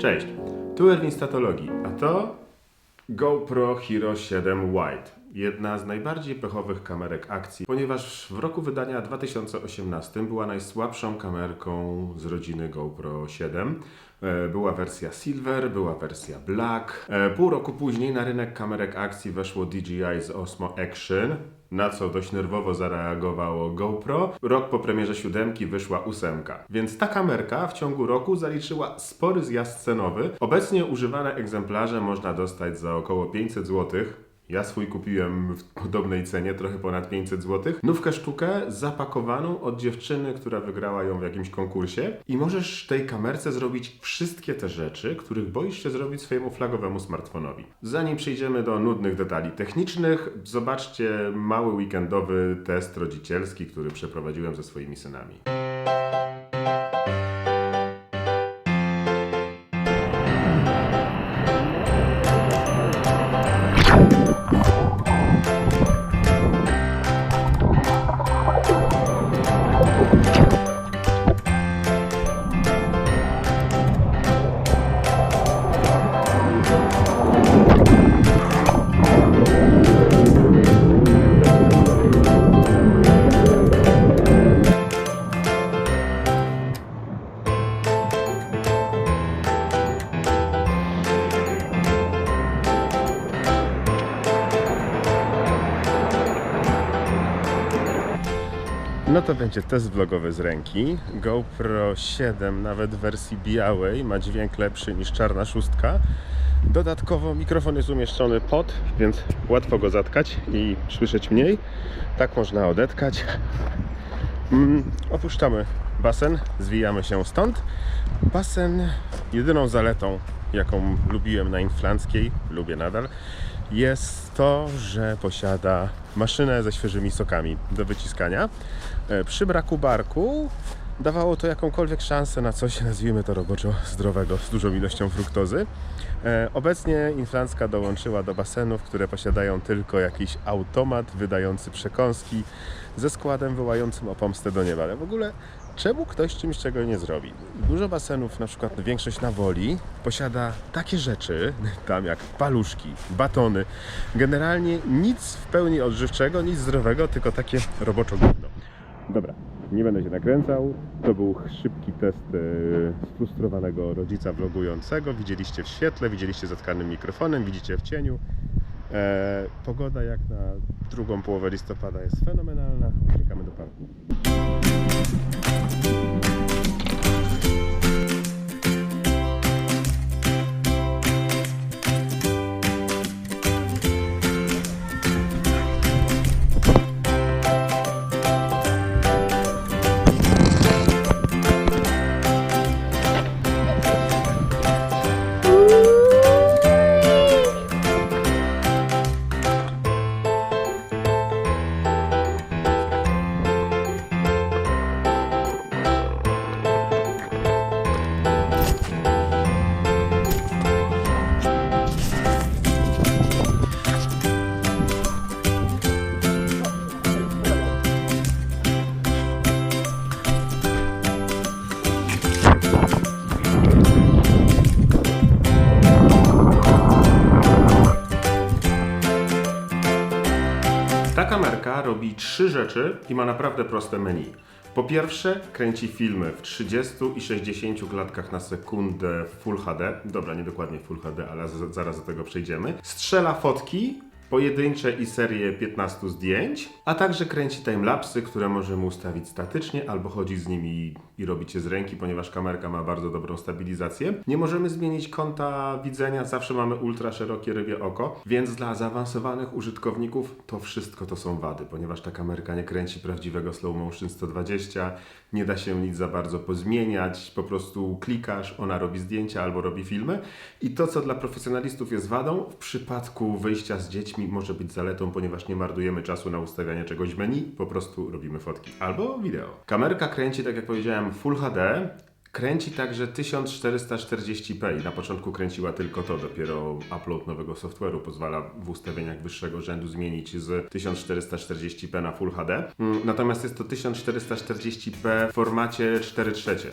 Cześć, tu Erwin Statologii, a to GoPro Hero 7 White. Jedna z najbardziej pechowych kamerek akcji, ponieważ w roku wydania 2018 była najsłabszą kamerką z rodziny GoPro 7. E, Była wersja Silver, była wersja Black. E, Pół roku później na rynek kamerek akcji weszło DJI z Osmo Action, na co dość nerwowo zareagowało GoPro. Rok po premierze siódemki wyszła ósemka. Więc ta kamerka w ciągu roku zaliczyła spory zjazd cenowy. Obecnie używane egzemplarze można dostać za około 500 zł. Ja swój kupiłem w podobnej cenie, trochę ponad 500 zł. Nówkę sztukę zapakowaną od dziewczyny, która wygrała ją w jakimś konkursie. I możesz tej kamerce zrobić wszystkie te rzeczy, których boisz się zrobić swojemu flagowemu smartfonowi. Zanim przejdziemy do nudnych detali technicznych, zobaczcie mały weekendowy test rodzicielski, który przeprowadziłem ze swoimi synami. No to będzie test vlogowy z ręki. GoPro 7 nawet w wersji białej ma dźwięk lepszy niż czarna szóstka. Dodatkowo mikrofon jest umieszczony pod, więc łatwo go zatkać i słyszeć mniej. Tak można odetkać. Mm, opuszczamy basen, zwijamy się stąd. Basen, jedyną zaletą, jaką lubiłem na Inflanckiej, lubię nadal, jest to, że posiada maszynę ze świeżymi sokami do wyciskania. E, Przy braku barku dawało to jakąkolwiek szansę na coś, nazwijmy to roboczo zdrowego, z dużą ilością fruktozy. E, Obecnie Inflancka dołączyła do basenów, które posiadają tylko jakiś automat wydający przekąski ze składem wołającym o pomstę do nieba. Ale w ogóle czemu ktoś czymś czego nie zrobi? Dużo basenów, na przykład większość na woli, posiada takie rzeczy, tam jak paluszki, batony. Generalnie nic w pełni odżywczego, nic zdrowego, tylko takie roboczo gówno. Dobra, nie będę się nakręcał. To był szybki test e, sfrustrowanego rodzica vlogującego. Widzieliście w świetle, widzieliście zatkanym mikrofonem, widzicie w cieniu. E, pogoda jak na drugą połowę listopada jest fenomenalna. Uciekamy do parku. Robi trzy rzeczy i ma naprawdę proste menu. Po pierwsze, kręci filmy w 30 i 60 klatkach na sekundę w Full HD. Dobra, nie dokładnie Full HD, ale zaraz do tego przejdziemy. Strzela fotki, pojedyncze i serię 15 zdjęć, a także kręci timelapsy, które możemy ustawić statycznie albo chodzić z nimi i robić je z ręki, ponieważ kamerka ma bardzo dobrą stabilizację. Nie możemy zmienić kąta widzenia, zawsze mamy ultra szerokie rybie oko, więc dla zaawansowanych użytkowników to wszystko to są wady, ponieważ ta kamerka nie kręci prawdziwego slow motion 120, nie da się nic za bardzo pozmieniać, po prostu klikasz, ona robi zdjęcia albo robi filmy i to, co dla profesjonalistów jest wadą, w przypadku wyjścia z dziećmi może być zaletą, ponieważ nie marnujemy czasu na ustawianie czegoś w menu, po prostu robimy fotki albo wideo. Kamerka kręci, tak jak powiedziałem, Full HD, Kręci także 1440p i na początku kręciła tylko to, dopiero upload nowego software'u pozwala w ustawieniach wyższego rzędu zmienić z 1440p na Full HD. Mm, Natomiast jest to 1440p w formacie 4 trzecie,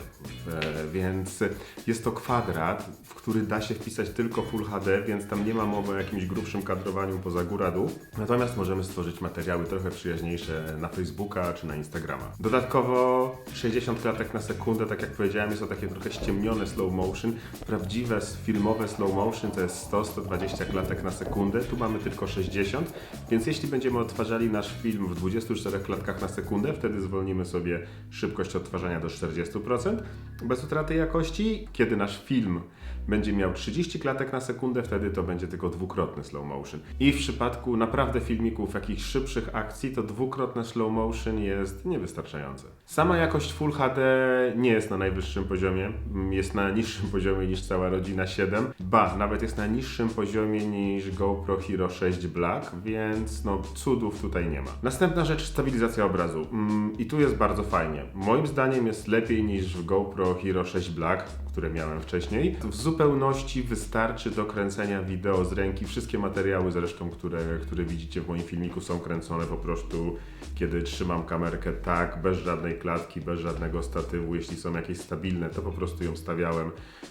E, więc jest to kwadrat, w który da się wpisać tylko Full HD, więc tam nie ma mowy o jakimś grubszym kadrowaniu poza góra-dół. Natomiast możemy stworzyć materiały trochę przyjaźniejsze na Facebooka czy na Instagrama. Dodatkowo 60 klatek na sekundę, tak jak powiedziałem, jest to takie trochę ściemnione slow motion. Prawdziwe filmowe slow motion to jest 100-120 klatek na sekundę. Tu mamy tylko 60, więc jeśli będziemy odtwarzali nasz film w 24 klatkach na sekundę, wtedy zwolnimy sobie szybkość odtwarzania do 40% bez utraty jakości. Kiedy nasz film będzie miał 30 klatek na sekundę, wtedy to będzie tylko dwukrotny slow motion. I w przypadku naprawdę filmików jakichś szybszych akcji, to dwukrotne slow motion jest niewystarczające. Sama jakość Full HD nie jest na najwyższym poziomie, mm, jest na niższym poziomie niż cała rodzina 7. Ba, nawet jest na niższym poziomie niż GoPro Hero 6 Black, więc no cudów tutaj nie ma. Następna rzecz, stabilizacja obrazu. Mm, I tu jest bardzo fajnie. Moim zdaniem jest lepiej niż w GoPro Hero 6 Black, które miałem wcześniej. W zupełności wystarczy do kręcenia wideo z ręki. Wszystkie materiały zresztą, które, które widzicie w moim filmiku są kręcone po prostu, kiedy trzymam kamerkę tak, bez żadnej klatki, bez żadnego statywu. Jeśli są jakieś stabilne, to po prostu ją stawiałem,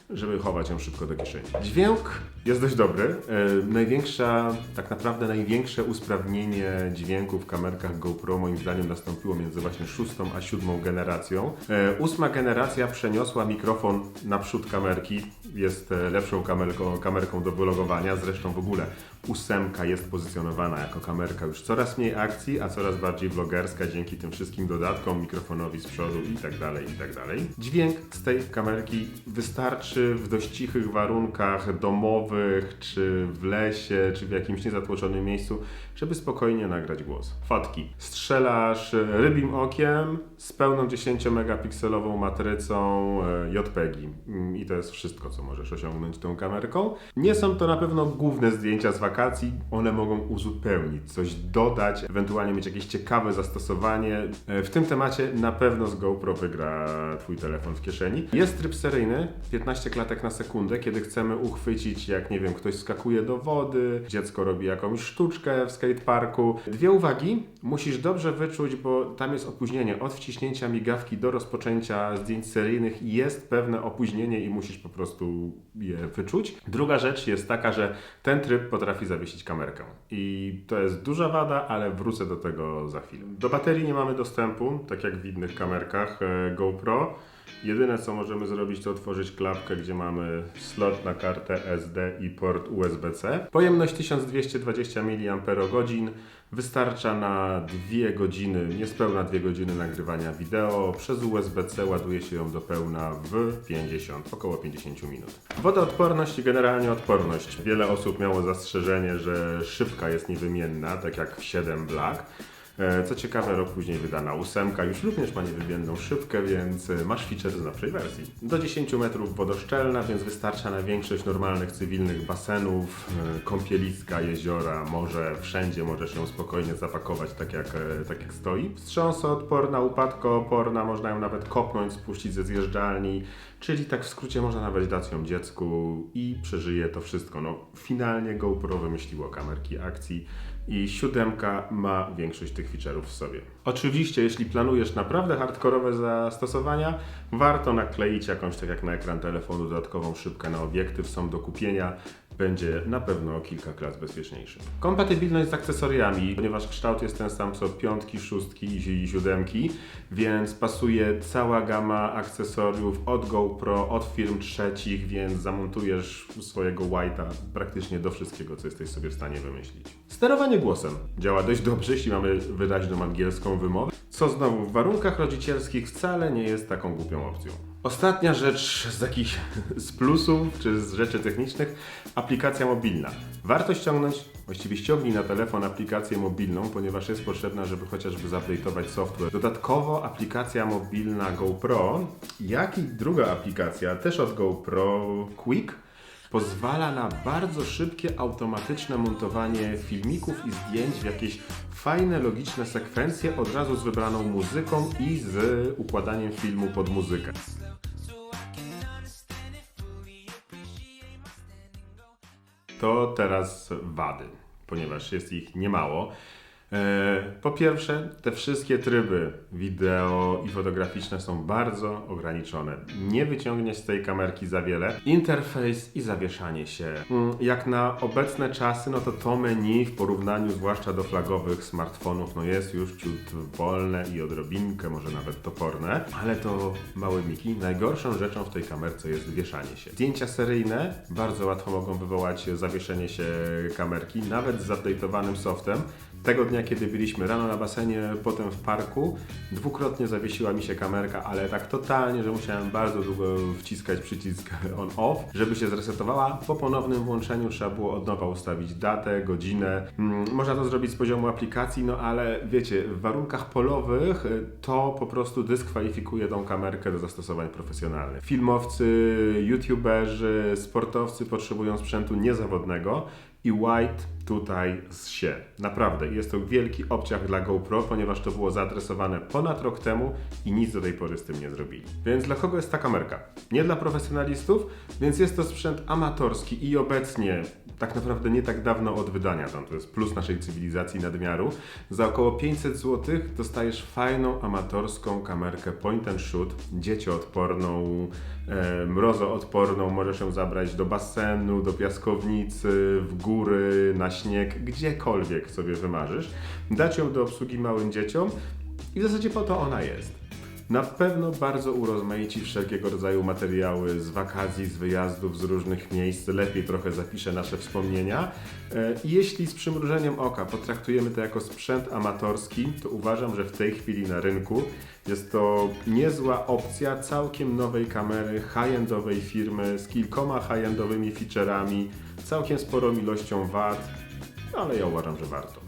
żeby chować ją szybko do kieszeni. Dźwięk jest dość dobry. E, największa, tak naprawdę największe usprawnienie dźwięku w kamerkach GoPro moim zdaniem nastąpiło między właśnie szóstą a siódmą generacją. E, ósma generacja przeniosła mikrofon na przód kamerki. Jest e, lepszą kamerką, kamerką do vlogowania. Zresztą w ogóle ósemka jest pozycjonowana jako kamerka już coraz mniej akcji, a coraz bardziej vlogerska dzięki tym wszystkim dodatkom, mikrofonowi z przodu i tak dalej, i tak dalej. Dźwięk z tej kamerki wystarczy w dość cichych warunkach domowych, czy w lesie, czy w jakimś niezatłoczonym miejscu, żeby spokojnie nagrać głos. Fotki. Strzelasz rybim okiem z pełną 10-megapikselową matrycą e, JPEGi. Mm, I to jest wszystko, co możesz osiągnąć tą kamerką. Nie są to na pewno główne zdjęcia z wakacji. One mogą uzupełnić, coś dodać, ewentualnie mieć jakieś ciekawe zastosowanie. E, W tym temacie na pewno z GoPro wygra Twój telefon w kieszeni. Jest tryb seryjny, 15 klatek na sekundę, kiedy chcemy uchwycić, jak nie wiem, ktoś skakuje do wody, dziecko robi jakąś sztuczkę w skateparku. Dwie uwagi, musisz dobrze wyczuć, bo tam jest opóźnienie od wciśnięcia migawki do rozpoczęcia zdjęć seryjnych. Jest pewne opóźnienie i musisz po prostu je wyczuć. Druga rzecz jest taka, że ten tryb potrafi zawiesić kamerkę. I to jest duża wada, ale wrócę do tego za chwilę. Do baterii nie mamy dostępu, tak jak w innych kamerkach e, GoPro. Jedyne co możemy zrobić to otworzyć klapkę, gdzie mamy slot na kartę SD i port USB-C. Pojemność 1220 mAh. Wystarcza na 2 godziny, niespełna 2 godziny nagrywania wideo. Przez USB-C ładuje się ją do pełna w 50, około 50 minut. Wodoodporność i generalnie odporność. Wiele osób miało zastrzeżenie, że szybka jest niewymienna, tak jak w 7 Black. E, Co ciekawe, rok później wydana ósemka już również ma niewymienną szybkę, więc e, masz feature z nowszej wersji. Do 10 metrów wodoszczelna, więc wystarcza na większość normalnych cywilnych basenów, e, kąpieliska, jeziora, morze, wszędzie możesz ją spokojnie zapakować tak jak, tak jak stoi. Wstrząsoodporna, upadkooporna, można ją nawet kopnąć, spuścić ze zjeżdżalni, czyli tak w skrócie można nawet dać ją dziecku i przeżyje to wszystko. No, finalnie GoPro wymyśliło kamerki akcji i siódemka ma większość tych feature'ów w sobie. Oczywiście, jeśli planujesz naprawdę hardkorowe zastosowania, warto nakleić jakąś, tak jak na ekran telefonu, dodatkową szybkę na obiektyw, są do kupienia. Będzie na pewno kilka klas bezpieczniejszy. Kompatybilność z akcesoriami, ponieważ kształt jest ten sam co piątki, szóstki i siódemki, więc pasuje cała gama akcesoriów od GoPro, od firm trzecich, więc zamontujesz swojego White'a praktycznie do wszystkiego, co jesteś sobie w stanie wymyślić. Sterowanie głosem działa dość dobrze, jeśli mamy wyraźną angielską wymowę, co znowu w warunkach rodzicielskich wcale nie jest taką głupią opcją. Ostatnia rzecz z jakichś z plusów czy z rzeczy technicznych, aplikacja mobilna. Warto ściągnąć, właściwie ściągnij na telefon aplikację mobilną, ponieważ jest potrzebna, żeby chociażby zaupdate'ować software. Dodatkowo aplikacja mobilna GoPro, jak i druga aplikacja, też od GoPro, Quick, pozwala na bardzo szybkie, automatyczne montowanie filmików i zdjęć w jakieś fajne, logiczne sekwencje, od razu z wybraną muzyką i z układaniem filmu pod muzykę. To teraz wady, ponieważ jest ich niemało. E, Po pierwsze, te wszystkie tryby wideo i fotograficzne są bardzo ograniczone. Nie wyciągniesz z tej kamerki za wiele. Interfejs i zawieszanie się. Mm, Jak na obecne czasy, no to to menu w porównaniu zwłaszcza do flagowych smartfonów, no jest już ciut wolne i odrobinkę, może nawet toporne, ale to małe miki. Najgorszą rzeczą w tej kamerce jest wieszanie się. Zdjęcia seryjne bardzo łatwo mogą wywołać zawieszenie się kamerki, nawet z zupdate'owanym softem. Tego dnia, kiedy byliśmy rano na basenie, potem w parku, dwukrotnie zawiesiła mi się kamerka, ale tak totalnie, że musiałem bardzo długo wciskać przycisk on-off, żeby się zresetowała. Po ponownym włączeniu trzeba było od nowa ustawić datę, godzinę. Mm, Można to zrobić z poziomu aplikacji, no ale wiecie, w warunkach polowych y, to po prostu dyskwalifikuje tą kamerkę do zastosowań profesjonalnych. Filmowcy, youtuberzy, sportowcy potrzebują sprzętu niezawodnego i White tutaj się. Naprawdę, jest to wielki obciach dla GoPro, ponieważ to było zaadresowane ponad rok temu i nic do tej pory z tym nie zrobili. Więc dla kogo jest ta kamerka? Nie dla profesjonalistów, więc jest to sprzęt amatorski i obecnie, tak naprawdę nie tak dawno od wydania, tam. To jest plus naszej cywilizacji nadmiaru, za około 500 zł dostajesz fajną amatorską kamerkę point and shoot, dziecioodporną, e, mrozoodporną, możesz ją zabrać do basenu, do piaskownicy, w góry, na śnieg, gdziekolwiek sobie wymarzysz, dać ją do obsługi małym dzieciom i w zasadzie po to ona jest. Na pewno bardzo urozmaici wszelkiego rodzaju materiały z wakacji, z wyjazdów, z różnych miejsc. Lepiej trochę zapiszę nasze wspomnienia. E, jeśli z przymrużeniem oka potraktujemy to jako sprzęt amatorski, to uważam, że w tej chwili na rynku jest to niezła opcja całkiem nowej kamery, high-endowej firmy z kilkoma high-endowymi feature'ami, całkiem sporą ilością wad, ale ja uważam, że warto.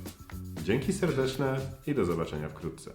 Dzięki serdeczne i do zobaczenia wkrótce.